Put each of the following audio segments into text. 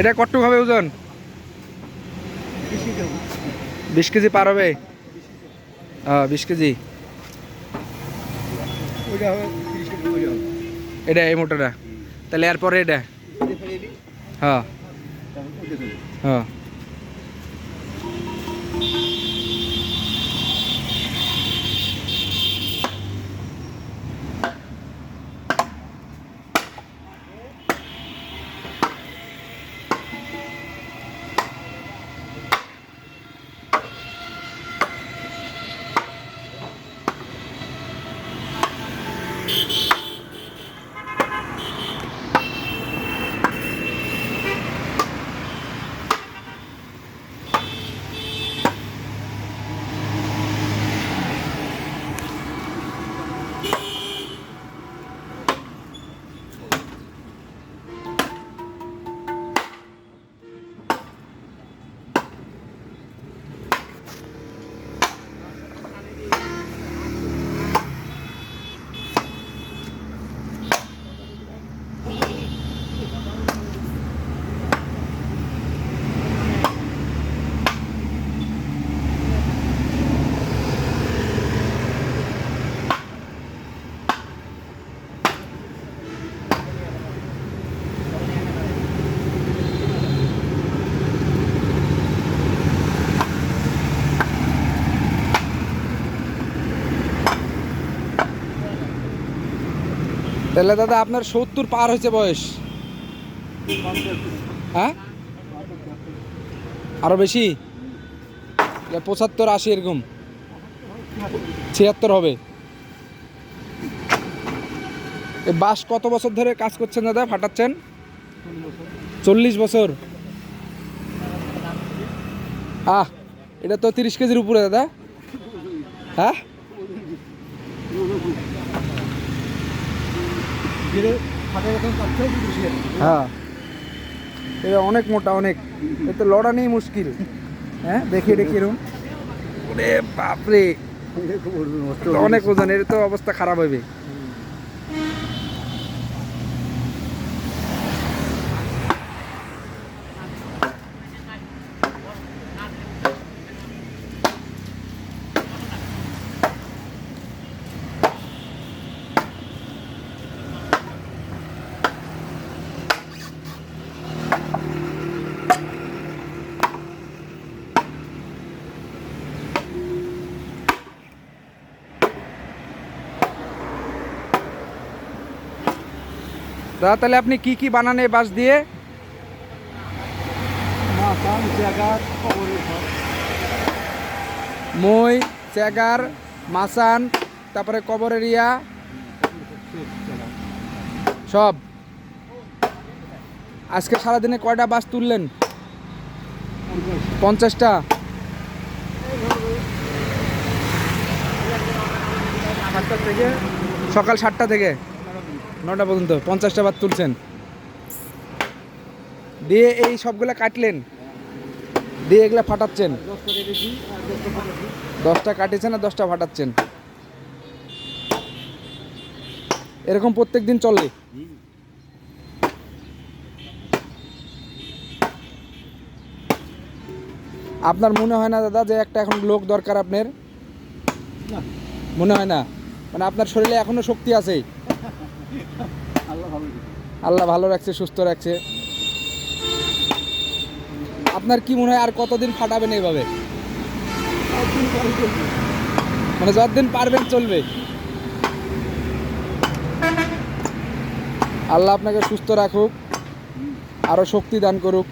এটা কটুক হবে ওজন? বিশ কেজি পার হবে? বিশ কেজি। এটা, এই মোটাটা তাহলে এরপরে এটা? হ্যাঁ। হ্যাঁ। তাহলে দাদা আপনার সত্তর পার হয়েছে বয়স। হ্যাঁ? আরও বেশি? পঁচাত্তর আশি এরকম। ছিয়াত্তর হবে। বাস কত বছর ধরে কাজ করছেন দাদা? ফাটাচ্ছেন? চল্লিশ বছর। আহ, এটা তো তিরিশ কেজির উপরে দাদা। হ্যাঁ ধীরে ফাটা যখন কাটতে হবে তিরিশ কেজি হ্যাঁ। এটা অনেক মোটা অনেক। এ তো লড়া নেই মুশকিল। হ্যাঁ দেখি এটা কিরম ওরে বাপরে। অনেক ওজন এর তো অবস্থা খারাপ হবে দাদা তাহলে আপনি কি কি বানান এই বাঁশ দিয়ে? মই চেগার মাসান তারপরে কবরের ইয়া। সব। আজকে সারাদিনে কয়টা বাস তুললেন? পঞ্চাশটা। থেকে সকাল সাতটা থেকে? নটা পর্যন্ত, পঞ্চাশটা বাদ তুলছেন। দিয়ে এই সবগুলো কাটলেন। দিয়ে এগুলো ফাটাচ্ছেন। দশটা কাটিয়েছেন আর দশটা ফাটাচ্ছেন। এরকম প্রত্যেক দিন চলে। আপনার মনে হয় না দাদা যে একটা এখন লোক দরকার আপনার? মনে হয় না। মানে আপনার শরীরে এখনও শক্তি আছে। আল্লাহ ভালো রাখছে, সুস্থ রাখছে। আপনার কি মনে হয় আর কতদিন ফাটাবেন এইভাবে। মানে যতদিন পারবেন চলবে। আল্লাহ আপনাকে সুস্থ রাখুক, আরও শক্তি দান করুক।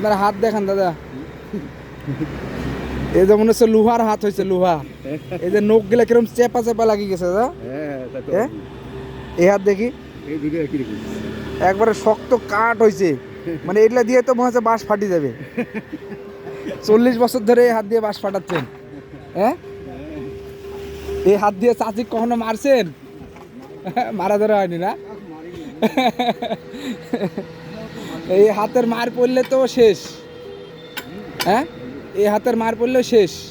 আপনার হাত দেখান দাদা। এই যে মনে হচ্ছে লোহার হাত হয়েছে লোহা। এই যে নখ গেলে কিরম চেপা চেপা লাগি গেছে দাদা। হ্যাঁ এ? এই হাত দেখি। একবারে শক্ত কাঠ হয়েছে। মানে এগুলা দিয়ে তো মনে হচ্ছে বাঁশ ফাটি যাবে। চল্লিশ বছর ধরে এই হাত দিয়ে বাঁশ ফাটাচ্ছেন। হ্যাঁ? এই হাত দিয়ে চাচি কখনো মারছেন? মারা ধরা হয়নি না? এই হাতের মার পড়লে তো শেষ। হ্যাঁ? এই হাতের মার পড়লে শেষ।